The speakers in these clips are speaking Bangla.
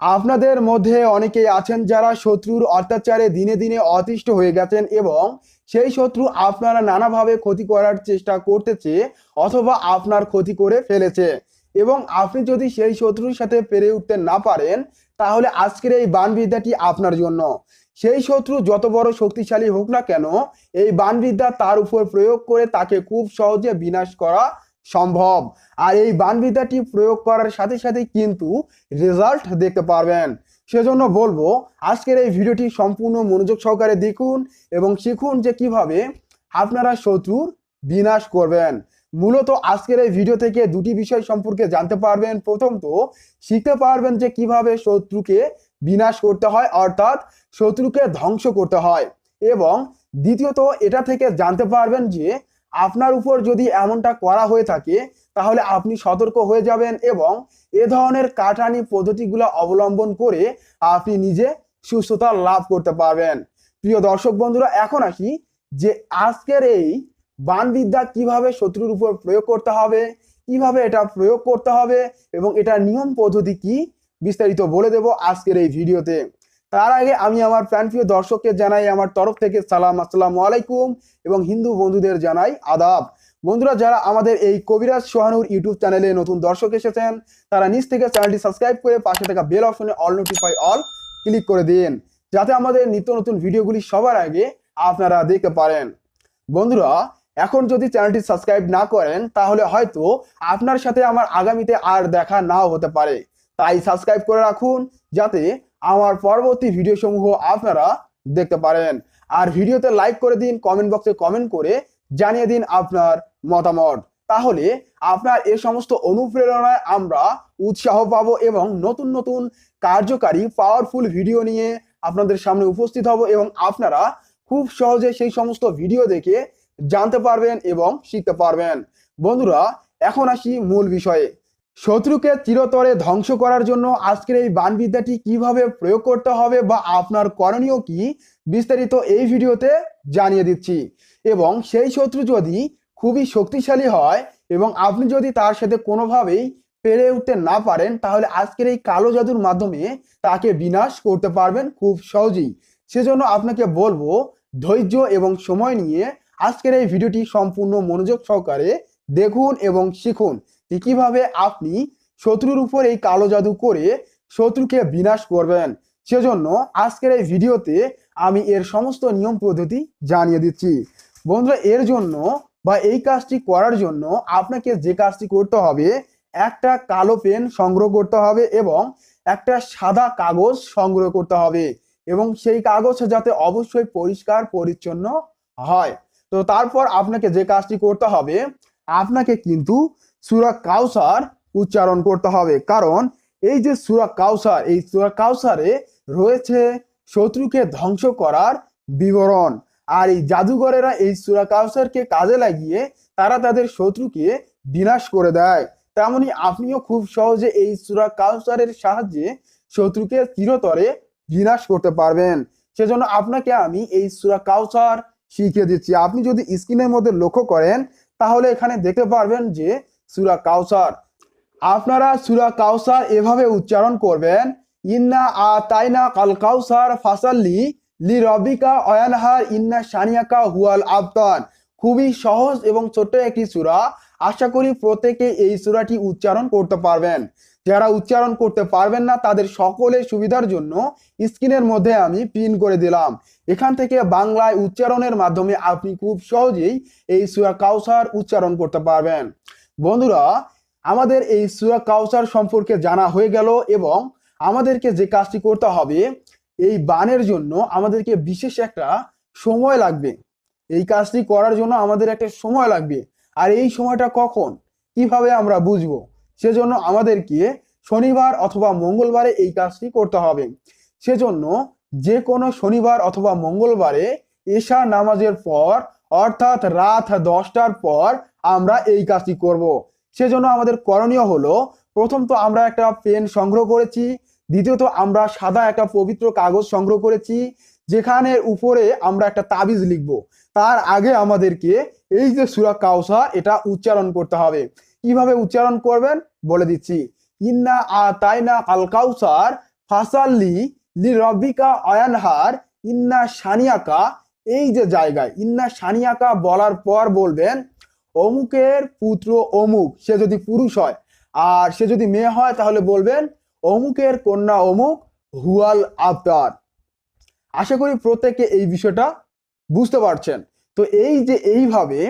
আপনাদের মধ্যে অনেকেই আছেন যারা শত্রুর অত্যাচারে দিনে দিনে অতিষ্ঠ হয়ে গেছেন এবং সেই শত্রু আপনারা নানাভাবে ক্ষতি করার চেষ্টা করতেছে অথবা আপনার ক্ষতি করে ফেলেছে। এবং আপনি যদি সেই শত্রুর সাথে পেরে উঠতে না পারেন, তাহলে আজকের এই বানবিদ্যাটি আপনার জন্য। সেই শত্রু যত বড় শক্তিশালী হোক না কেন, এই বানবিদ্যা তার উপর প্রয়োগ করে তাকে খুব সহজে বিনাশ করা সম্ভব। আর এই বানবিদ্যাটি প্রয়োগ করার সাথে সাথে কিন্তু রেজাল্ট দেখতে পারবেন। সেজন্য বলব, আজকের এই ভিডিওটি সম্পূর্ণ মনোযোগ সহকারে দেখুন এবং শিখুন যে কীভাবে আপনারা শত্রুর বিনাশ করবেন। মূলত আজকের এই ভিডিও থেকে দুটি বিষয় সম্পর্কে জানতে পারবেন। প্রথম তো শিখতে পারবেন যে কীভাবে শত্রুকে বিনাশ করতে হয়, অর্থাৎ শত্রুকে ধ্বংস করতে হয়। এবং দ্বিতীয়ত, এটা থেকে জানতে পারবেন যে আপনার উপর যদি এমনটা করা হয়ে থাকে তাহলে আপনি সতর্ক হয়ে যাবেন এবং এ ধরনের কাটানি পদ্ধতিগুলো অবলম্বন করে আপনি নিজে সুস্থতা লাভ করতে পারবেন। প্রিয় দর্শক বন্ধুরা, এখন আসি যে আজকের এই বানবিদ্যা কীভাবে শত্রুর উপর প্রয়োগ করতে হবে, কীভাবে এটা প্রয়োগ করতে হবে এবং এটার নিয়ম পদ্ধতি কি, বিস্তারিত বলে দেব আজকের এই ভিডিওতে। তার আগে আমি আমার প্রাণপ্রিয় দর্শককে জানাই, আমার তরফ থেকে সালাম, আসসালামু আলাইকুম এবং হিন্দু বন্ধুদের জানাই আদাব। বন্ধুরা, যারা আমাদের এই কবিরাজ সোহানুর ইউটিউব চ্যানেলে নতুন দর্শক এসেছেন, তারা নিজ থেকে চ্যানেলটি সাবস্ক্রাইব করে পাশে থাকা বেল অপশনে অল নোটিফাই অল ক্লিক করে দিন, যাতে আমাদের নিত্য নতুন ভিডিওগুলি সবার আগে আপনারা দেখতে পারেন। বন্ধুরা, এখন যদি চ্যানেলটি সাবস্ক্রাইব না করেন, তাহলে হয়তো আপনার সাথে আমার আগামীতে আর দেখা নাও হতে পারে। তাই সাবস্ক্রাইব করে রাখুন, যাতে আমার পরবর্তী ভিডিও সমূহ আপনারা দেখতে পারেন। আর ভিডিওতে লাইক করে দিন কমেন্ট বক্সে কমেন্ট করে জানিয়ে দিন আপনার মতামত। তাহলে আপনার এ সমস্ত অনুপ্রেরণায় আমরা উৎসাহ পাবো এবং নতুন নতুন কার্যকারী পাওয়ারফুল ভিডিও নিয়ে আপনাদের সামনে উপস্থিত হব এবং আপনারা খুব সহজে সেই সমস্ত ভিডিও দেখে জানতে পারবেন এবং শিখতে পারবেন। বন্ধুরা, এখন আসি মূল বিষয়ে। শত্রুকে চিরতরে ধ্বংস করার জন্য আজকের এই বানবিদ্যাটি কীভাবে প্রয়োগ করতে হবে বা আপনার করণীয় কি, বিস্তারিত এই ভিডিওতে জানিয়ে দিচ্ছি। এবং সেই শত্রু যদি খুবই শক্তিশালী হয় এবং আপনি যদি তার সাথে কোনোভাবেই পেরে উঠতে না পারেন, তাহলে আজকের এই কালো জাদুর মাধ্যমে তাকে বিনাশ করতে পারবেন খুব সহজেই। সেজন্য আপনাকে বলব, ধৈর্য এবং সময় নিয়ে আজকের এই ভিডিওটি সম্পূর্ণ মনোযোগ সহকারে দেখুন এবং শিখুন যে কীভাবে আপনি শত্রুর উপর এই কালো জাদু করে শত্রুকে বিনাশ করবেন। সেজন্য আজকের এই ভিডিওতে আমি এর সমস্ত নিয়ম পদ্ধতি জানিয়ে দিচ্ছি। বন্ধুরা, এর জন্য বা এই কাজটি করার জন্য আপনাকে যে কাজটি করতে হবে, একটা কালো পেন সংগ্রহ করতে হবে এবং একটা সাদা কাগজ সংগ্রহ করতে হবে এবং সেই কাগজ যাতে অবশ্যই পরিষ্কার, পরিচ্ছন্ন হয়। তো তারপর আপনাকে যে কাজটি করতে হবে, আপনাকে কিন্তু সুরা কাউসার উচ্চারণ করতে হবে। কারণ এই যে সুরা কাউসার, এই সুরা কাউসারে রয়েছে শত্রুকে ধ্বংস করার বিবরণ। আর এই জাদুঘরেরা এই সুরা কাউসারকে কাজে লাগিয়ে তারা তাদের শত্রুকে বিনাশ করে দেয়। তেমনি আপনিও খুব সহজে এই সুরা কাউসারের সাহায্যে শত্রুকে চিরতরে বিনাশ করতে পারবেন। সেজন্য আপনাকে আমি এই সুরা কাউসার শিখিয়ে দিচ্ছি। আপনি যদি স্ক্রিনের মধ্যে লক্ষ্য করেন, তাহলে এখানে দেখতে পারবেন যে সুরা কাউসার। আপনারা সুরা কাউসার এভাবে উচ্চারণ করবেন, ইন্না আ তাইনা কাল কাউসার ফাসাল্লি লি রবিকা অয়ানহার ইন্না সানিয়াকা হুয়াল আবতান খুবই সহজ এবং ছোট্ট একটি সুরা। আশা করি প্রত্যেকে এই সুরাটি উচ্চারণ করতে পারবেন। যারা উচ্চারণ করতে পারবেন না, তাদের সকলের সুবিধার জন্য স্ক্রিনের মধ্যে আমি পিন করে দিলাম। এখান থেকে বাংলায় উচ্চারণের মাধ্যমে আপনি খুব সহজেই এই সুরা কাউসার উচ্চারণ করতে পারবেন। বন্ধুরা, আমাদের এই সুরা কাউসার সম্পর্কে জানা হয়ে গেল এবং আমাদেরকে যে কাজটি করতে হবে এই বানের জন্য আমাদেরকে বিশেষ একটা সময় লাগবে। এই কাজটি করার জন্য আমাদের একটা সময় লাগবে। আর এই সময়টা কখন? কীভাবে আমরা বুঝব? সেজন্য আমাদেরকে শনিবার অথবা মঙ্গলবারে এই কাজটি করতে হবে। সেজন্য যে কোনো শনিবার অথবা মঙ্গলবারে এশা নামাজের পর, অর্থাৎ রাত দশটার পর আমরা এই কাজটি করব। সেজন্য আমাদের করণীয় হলো, প্রথম তো আমরা একটা পেন সংগ্রহ করেছি দ্বিতীয়ত, আমরা সাদা একটা পবিত্র কাগজ সংগ্রহ করেছি, যেখানে উপরে আমরা একটা তাবিজ লিখব। তার আগে আমাদেরকে এই যে সুরা কাউসা এটা উচ্চারণ করতে হবে। কীভাবে উচ্চারণ করবেন? বলে দিচ্ছি। ইন্না আ তাইনা আল কাউসার ফাসাল্লি লি রব্বিকা অয়ানহার ইন্না সানিয়াকা এই যে জায়গায়, ইন্না সানিয়াকা বলার পর বলবেন, অমুকের পুত্র অমুক, সে যদি পুরুষ হয়, আর সে যদি মেয়ে হয়, তাহলে বলবেন অমুকের কন্যা অমুক, হুয়াল আবতার আশা করি প্রত্যেকে এই বিষয়টা বুঝতে পারছেন। তো এই যে এইভাবে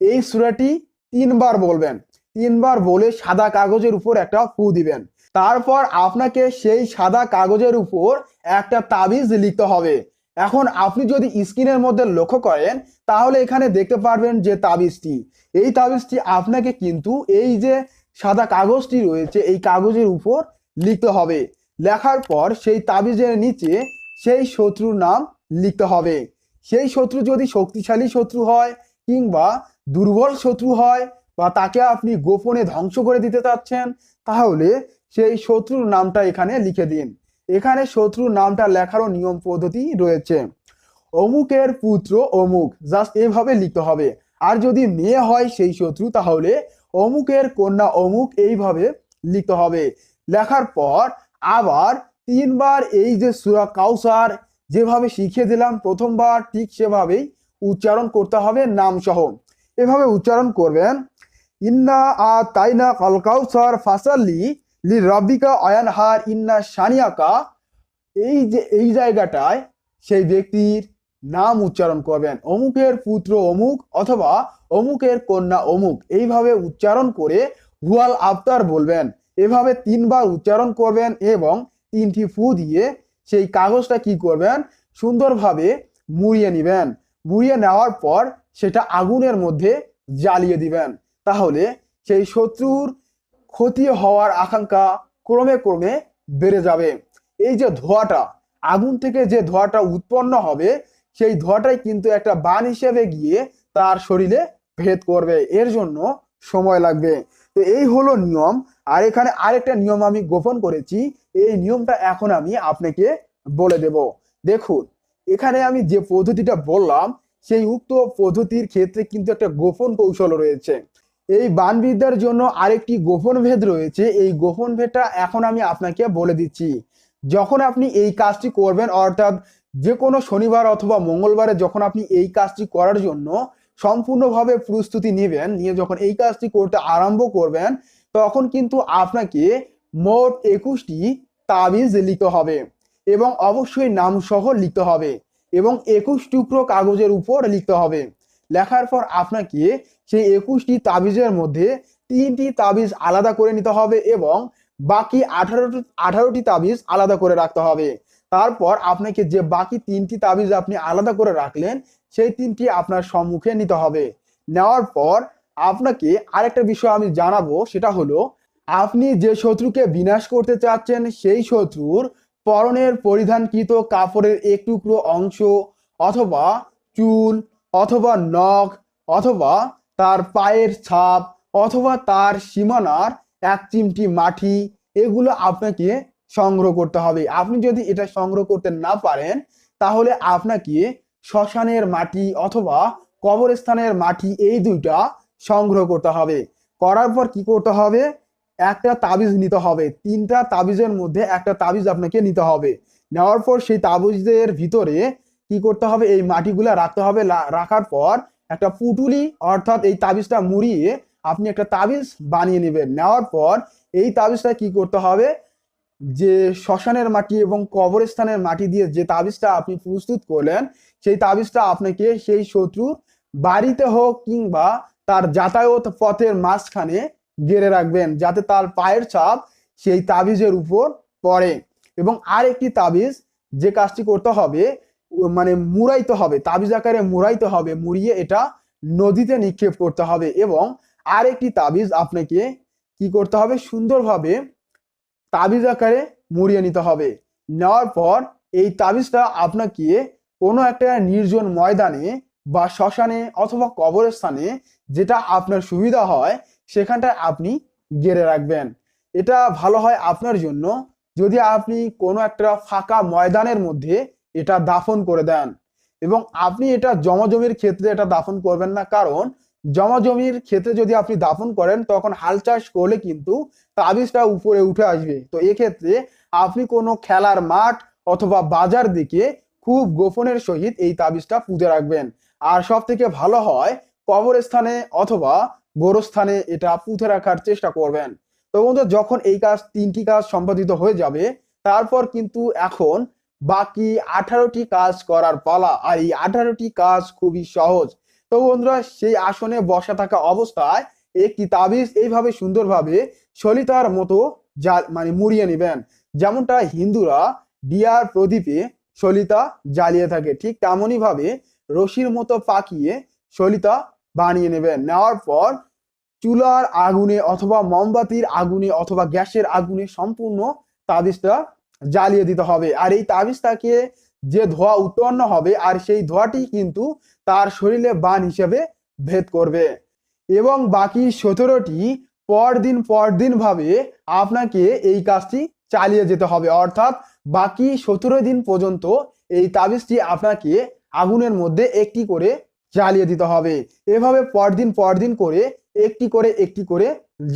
এই সূরাটি তিনবার বলবেন, তিনবার বলে সাদা কাগজের উপর একটা ফু দিবেন। তারপর আপনাকে সেই সাদা কাগজের উপর একটা তাবিজ লিখতে হবে। এখন আপনি যদি স্ক্রিনের মধ্যে লক্ষ্য করেন, তাহলে এখানে দেখতে পারবেন যে তাবিজটি। এই তাবিজটি আপনাকে কিন্তু এই যে সাদা কাগজটি রয়েছে, এই কাগজের উপর লিখতে হবে। লেখার পর সেই তাবিজের নিচে সেই শত্রুর নাম লিখতে হবে। সেই শত্রু যদি শক্তিশালী শত্রু হয় কিংবা দুর্বল শত্রু হয় বা তাকে আপনি গোপনে ধ্বংস করে দিতে চাচ্ছেন, তাহলে সেই শত্রুর নামটা এখানে লিখে দিন। এখানে শত্রুর নামটা লেখারও নিয়ম পদ্ধতি রয়েছে। অমুকের পুত্র অমুক, জাস্ট এভাবে লিখতে হবে। আর যদি মেয়ে হয় সেই শত্রু, তাহলে অমুকের কন্যা অমুক, এইভাবে লিখতে হবে। লেখার পর আবার তিনবার এই যে সুরা কাউসার যেভাবে শিখিয়ে দিলাম, প্রথমবার ঠিক সেভাবেই উচ্চারণ করতে হবে নাম সহ এভাবে উচ্চারণ করবেন, ইন্না আ তাইনা কাল কাউসার ফাসাল্লি লি রব্বিকা অয়ানহার ইন্না সানিয়াকা এই যে, এই জায়গাটায় সেই ব্যক্তির নাম উচ্চারণ করবেন, অমুকের পুত্র অমুক অথবা অমুকের কন্যা অমুক। এইভাবে উচ্চারণ করে হুয়াল আফতার বলবেন। এভাবে তিনবার উচ্চারণ করবেন এবং তিনটি ফু দিয়ে সেই কাগজটা কি করবেন? সুন্দরভাবে মুড়িয়ে নেবেন। মুড়িয়ে নেওয়ার পর সেটা আগুনের মধ্যে জ্বালিয়ে দিবেন। তাহলে সেই শত্রুর ক্ষতি হওয়ার আকাঙ্ক্ষা ক্রমে ক্রমে বেড়ে যাবে। এই যে ধোঁয়াটা, আগুন থেকে যে ধোঁয়াটা উৎপন্ন হবে, সেই ধোঁয়াটাই কিন্তু একটা বান হিসেবে গিয়ে তার শরীরে ভেদ করবে। এর জন্য সময় লাগবে। তো এই হলো নিয়ম। আর এখানে আরেকটা নিয়ম আমি গোপন করেছি। এই নিয়মটা এখন আমি আপনাকে বলে দেব। দেখুন, এখানে আমি যে পদ্ধতিটা বললাম, সেই উক্ত পদ্ধতির ক্ষেত্রে কিন্তু একটা গোপন কৌশল রয়েছে। এই বানবিদ্যার জন্য আরেকটি গোপন ভেদ রয়েছে। এই গোপন ভেদটা এখন আমি আপনাকে বলে দিচ্ছি। যখন আপনি এই কাজটি করবেন, অর্থাৎ যে কোনো শনিবার অথবা মঙ্গলবারে যখন আপনি এই কাজটি করার জন্য সম্পূর্ণভাবে প্রস্তুতি নেবেন। নিয়ে যখন এই কাজটি করতে আরম্ভ করবেন, তখন কিন্তু আপনাকে মোট একুশটি তাবিজ লিখতে হবে এবং অবশ্যই নাম সহ লিখতে হবে এবং একুশ টুকরো কাগজের উপর লিখতে হবে। লেখার পর আপনাকে সেই একুশটি তাবিজের মধ্যে তিনটি তাবিজ আলাদা করে নিতে হবে এবং বাকি আঠারোটি আঠারোটি তাবিজ আলাদা করে রাখতে হবে। তারপর আপনাকে যে বাকি তিনটি তাবিজ আপনি আলাদা করে রাখলেন সেই তিনটি আপনার সম্মুখে নিতে হবে। নেওয়ার পর আপনাকে আরেকটা বিষয় আমি জানাব, সেটা হলো, আপনি যে শত্রুকে বিনাশ করতে চাচ্ছেন, সেই শত্রুর পরনের পরিধানকৃত কাপড়ের এক টুকরো অংশ অথবা চুল অথবা নখ অথবা তার পায়ের ছাপ অথবা তার সীমানার এক চিমটি মাটি, এগুলো আপনাকে সংগ্রহ করতে হবে। আপনি যদি এটা সংগ্রহ করতে না পারেন, তাহলে আপনাকে শ্মশানের মাটি অথবা কবরস্থানের মাটি এই দুইটা সংগ্রহ করতে হবে। করার পর কি করতে হবে? একটা তাবিজ নিতে হবে। তিনটা তাবিজের মধ্যে একটা তাবিজ আপনাকে নিতে হবে। নেওয়ার পর সেই তাবিজের ভিতরে কি করতে হবে? এই মাটিগুলা রাখতে হবে। রাখার পর একটা পুটুলি অর্থাৎ এই তাবিজটা মুড়িয়ে আপনি একটা তাবিজ বানিয়ে নেবেন। নেওয়ার পর এই তাবিজটা কি করতে হবে? যে শ্মশানের মাটি এবং কবরস্থানের মাটি দিয়ে যে তাবিজটা আপনি প্রস্তুত করলেন সেই তাবিজটা আপনাকে সেই শত্রুর বাড়িতে হোক কিংবা তার যাতায়াত পথের মাঝখানে গেড়ে রাখবেন, যাতে তার পায়ের ছাপ সেই তাবিজের উপর পড়ে। এবং আর একটি তাবিজ যে কাজটি করতে হবে মানে মুড়াইতে হবে, তাবিজ আকারে মুড়াইতে হবে, মুড়িয়ে এটা নদীতে নিক্ষেপ করতে হবে এবং আরেকটি তাবিজ আপনাকে কি করতে হবে? সুন্দরভাবে তাবিজ আকারে মুড়িয়ে নিতে হবে। নেওয়ার পর এই তাবিজটা আপনাকে কোনো একটা নির্জন ময়দানে বা শ্মশানে অথবা কবরস্থানে যেটা আপনার সুবিধা হয়, সেখানটায় আপনি গেড়ে রাখবেন। এটা ভালো হয় আপনার জন্য যদি আপনি কোনো একটা ফাঁকা ময়দানের মধ্যে এটা দাফন করে দেন। এবং আপনি এটা জমাজমির ক্ষেত্রে এটা দাফন করবেন না। কারণ জমাজমির ক্ষেত্রে যদি আপনি দাফন করেন, তখন হাল চাষ করলে কিন্তু তাবিজটা উপরে উঠে আসবে। তো এক্ষেত্রে আপনি কোনো খেলার মাঠ অথবা বাজার দিকে খুব গোপনের সহিত এই তাবিজটা পুঁতে রাখবেন। আর সব থেকে ভালো হয়, কবরস্থানে অথবা গোরস্থানে এটা পুঁতে রাখার চেষ্টা করবেন। তো বন্ধুরা যখন এই কাজ, তিনটি কাজ সম্পাদিত হয়ে যাবে, তারপর কিন্তু এখন বাকি আঠারোটি কাজ করার পালা। আর এই আঠারোটি কাজ খুবই সহজ। তো বন্ধুরা, সেই আসনে বসা থাকা অবস্থায় একটি তাবিজ এইভাবে সুন্দরভাবে সলিতার মতো যা মানে মুড়িয়ে নেবেন। যেমনটা হিন্দুরা ডিয়ার প্রদীপে সলিতা জ্বালিয়ে থাকে। ঠিক তেমনই ভাবে রশির মতো পাকিয়ে সলিতা বানিয়ে নেবেন নেওয়ার পর চুলার আগুনে অথবা মোমবাতির আগুনে অথবা গ্যাসের আগুনে সম্পূর্ণ তাবিজটা জ্বালিয়ে দিতে হবে। আর এই তাবিজটাকে যে ধোঁয়া উৎপন্ন হবে আর সেই ধোঁয়াটি কিন্তু তার শরীরে বান হিসেবে ভেদ করবে। এবং বাকি সতেরোটি পরদিন পরদিন ভাবে আপনাকে এই কাজটি চালিয়ে যেতে হবে। অর্থাৎ বাকি সতেরো দিন পর্যন্ত এই তাবিজটি আপনাকে আগুনের মধ্যে একটি করে জ্বালিয়ে দিতে হবে। এভাবে পরদিন পরদিন করে একটি করে একটি করে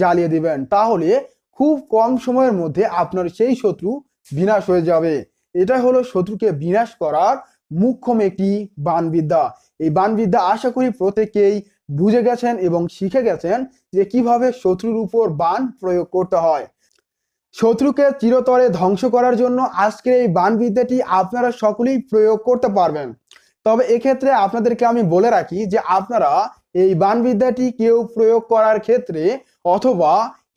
জ্বালিয়ে দিবেন। তাহলে খুব কম সময়ের মধ্যে আপনার সেই শত্রু বিনাশ হয়ে যাবে। এটা হলো শত্রুকে বিনাশ করার মুখ্যম একটি বানবিদ্যা। এই বানবিদ্যা আশা করি প্রত্যেকেই বুঝে গেছেন এবং শিখে গেছেন যে কীভাবে শত্রুর উপর বান প্রয়োগ করতে হয়। শত্রুকে চিরতরে ধ্বংস করার জন্য আজকের এই বানবিদ্যাটি আপনারা সকলেই প্রয়োগ করতে পারবেন। তবে এক্ষেত্রে আপনাদেরকে আমি বলে রাখি যে আপনারা এই বানবিদ্যাটি কেউ প্রয়োগ করার ক্ষেত্রে অথবা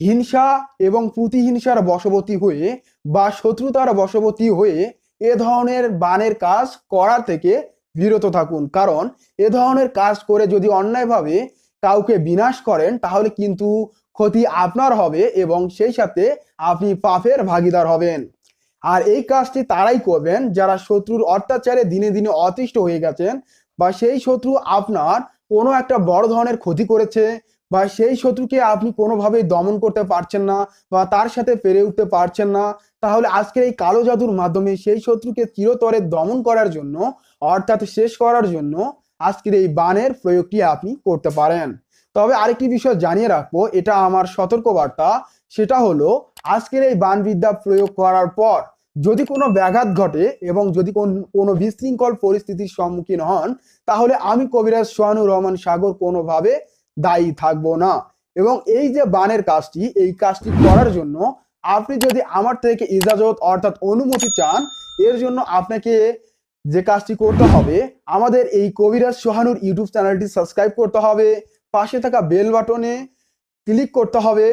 হিংসা এবং প্রতিহিংসার বশবর্তী হয়ে বা শত্রুতার বশবর্তী হয়ে এ ধরনের বানের কাজ করার থেকে বিরত থাকুন। কারণ এ ধরনের কাজ করে যদি অন্যায়ভাবে কাউকে বিনাশ করেন, তাহলে কিন্তু ক্ষতি আপনার হবে এবং সেই সাথে আপনি পাপের ভাগিদার হবেন। আর এই কাজটি তারাই করবেন যারা শত্রুর অত্যাচারে দিনে দিনে অতিষ্ঠ হয়ে গেছেন বা সেই শত্রু আপনার কোনো একটা বড় ধরনের ক্ষতি করেছে বা সেই শত্রুকে আপনি কোনোভাবেই দমন করতে পারছেন না বা তার সাথে পেরে উঠতে পারছেন না, তাহলে আজকের এই কালো জাদুর মাধ্যমে সেই শত্রুকে চিরতরে দমন করার জন্য, অর্থাৎ শেষ করার জন্য, আজকের এই বানের প্রয়োগটি আপনি করতে পারেন। তবে আরেকটি বিষয় জানিয়ে রাখব, এটা আমার সতর্কবার্তা, সেটা হলো আজকের এই বানবিদ্যা প্রয়োগ করার পর যদি কোনো ব্যাঘাত ঘটে এবং যদি কোন- বিশৃঙ্খল পরিস্থিতির সম্মুখীন হন, তাহলে আমি কবিরাজ সোহানুর রহমান সাগর কোনোভাবে দায়ী থাকব না। এবং এই যে বানের কাজটি, এই কাজটি করার জন্য আপনি যদি আমার থেকে ইজাজত অর্থাৎ অনুমতি চান, এর জন্য আপনাকে যে কাজটি করতে হবে, আমাদের এই কবিরাজ সোহানুর ইউটিউব চ্যানেলটি সাবস্ক্রাইব করতে হবে। পাশে থাকা বেল বাটনে ক্লিক করতে হবে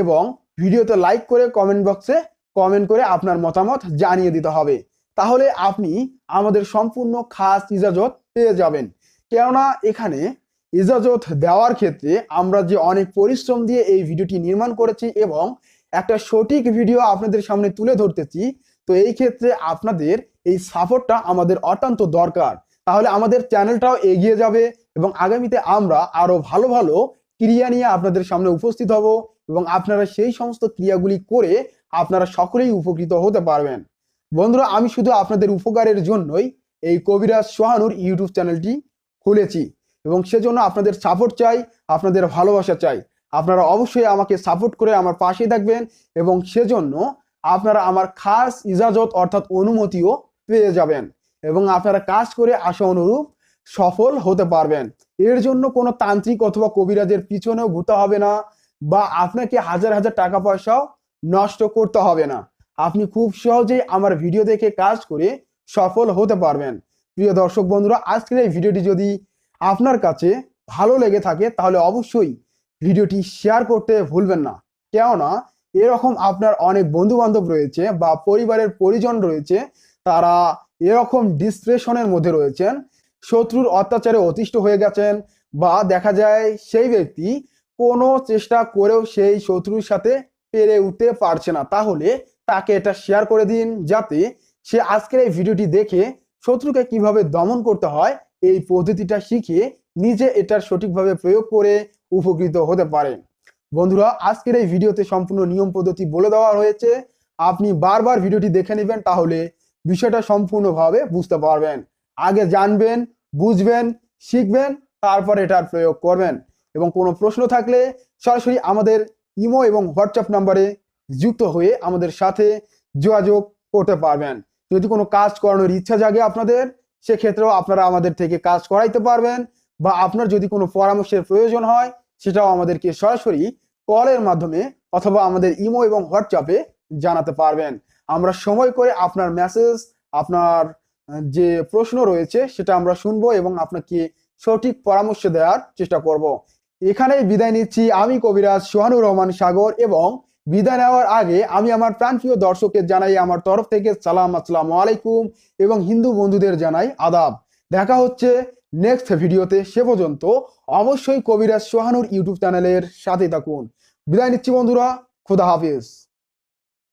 এবং ভিডিওতে লাইক করে কমেন্ট বক্সে কমেন্ট করে আপনার মতামত জানিয়ে দিতে হবে। তাহলে আপনি আমাদের সম্পূর্ণ খাস ইজাজত পেয়ে যাবেন। কেননা এখানে ইজাজত দেওয়ার ক্ষেত্রে আমরা যে অনেক পরিশ্রম দিয়ে এই ভিডিওটি নির্মাণ করেছি এবং একটা সঠিক ভিডিও আপনাদের সামনে তুলে ধরতেছি, তো এই ক্ষেত্রে আপনাদের এই সাপোর্টটা আমাদের অত্যন্ত দরকার। তাহলে আমাদের চ্যানেলটাও এগিয়ে যাবে এবং আগামীতে আমরা আরও ভালো ভালো ক্রিয়া নিয়ে আপনাদের সামনে উপস্থিত হব এবং আপনারা সেই সমস্ত ক্রিয়াগুলি করে আপনারা সকলেই উপকৃত হতে পারবেন। বন্ধুরা, আমি শুধু আপনাদের উপকারের জন্যই এই কবিরাজ সোহানুর ইউটিউব চ্যানেলটি খুলেছি এবং সেজন্য আপনাদের সাপোর্ট চাই, আপনাদের ভালোবাসা চাই। আপনারা অবশ্যই আমাকে সাপোর্ট করে আমার পাশে থাকবেন এবং সেজন্য আপনারা আমার খাস ইজাজত অর্থাৎ অনুমতিও পেয়ে যাবেন এবং আপনারা কাজ করে আশা অনুরূপ সফল হতে পারবেন। এর জন্য কোনো তান্ত্রিক অথবা কবিরাজের পিছনেও ঘুরতে হবে না বা আপনাকে হাজার হাজার টাকা পয়সাও নষ্ট করতে হবে না। আপনি খুব সহজেই আমার ভিডিও দেখে কাজ করে সফল হতে পারবেন। প্রিয় দর্শক বন্ধুরা, আজকের এই ভিডিওটি যদি আপনার কাছে ভালো লেগে থাকে, তাহলে অবশ্যই ভিডিওটি শেয়ার করতে ভুলবেন না। কেননা, এরকম আপনার অনেক বন্ধু বান্ধব রয়েছে বা পরিবারের পরিজন রয়েছে, তারা এরকম ডিসপ্রেশনের মধ্যে রয়েছেন শত্রুর অত্যাচারে অতিষ্ঠ হয়ে গেছেন বা দেখা যায় সেই ব্যক্তি কোনো চেষ্টা করেও সেই শত্রুর সাথে পেরে উঠতে পারছে না। তাহলে তাকে এটা শেয়ার করে দিন যাতে সে আজকের এই ভিডিওটি দেখে শত্রুকে কীভাবে দমন করতে হয়, এই পদ্ধতিটা শিখে নিজে এটার সঠিকভাবে প্রয়োগ করে উপকৃত হতে পারে। বন্ধুরা, আজকের এই ভিডিওতে সম্পূর্ণ নিয়ম পদ্ধতি বলে দেওয়া হয়েছে আপনি বারবার ভিডিওটি দেখে নেবেন, তাহলে বিষয়টা সম্পূর্ণভাবে বুঝতে পারবেন। আগে জানবেন, বুঝবেন, শিখবেন, তারপর এটার প্রয়োগ করবেন। এবং কোনো প্রশ্ন থাকলে সরাসরি আমাদের ইমো এবং হোয়াটসঅ্যাপ নাম্বারে যুক্ত হয়ে আমাদের সাথে যোগাযোগ করতে পারবেন। যদি কোনো কাজ করানোর ইচ্ছা জাগে আপনাদের, সেক্ষেত্রেও আপনারা আমাদের থেকে কাজ করাইতে পারবেন বা আপনার যদি কোনো পরামর্শের প্রয়োজন হয়, সেটাও আমাদেরকে সরাসরি কলের মাধ্যমে অথবা আমাদের ইমো এবং হোয়াটসঅ্যাপে জানাতে পারবেন। আমরা সময় করে আপনার মেসেজ, আপনার যে প্রশ্ন রয়েছে সেটা আমরা শুনব এবং আপনাকে সঠিক পরামর্শ দেওয়ার চেষ্টা করব। এখানেই বিদায় নিচ্ছি। আমি কবিরাজ সোহানুর রহমান সাগর এবং বিদায় নেওয়ার আগে আমি আমার প্রাণপ্রিয় দর্শকের জানাই আমার তরফ থেকে সালাম, আসসালামু আলাইকুম এবং হিন্দু বন্ধুদের জানাই আদাব। দেখা হচ্ছে নেক্সট ভিডিওতে। সে পর্যন্ত অবশ্যই কবিরাজ সোহানুর ইউটিউব চ্যানেলের সাথে থাকুন। বিদায় নিচ্ছি বন্ধুরা। খুদা হাফিজ।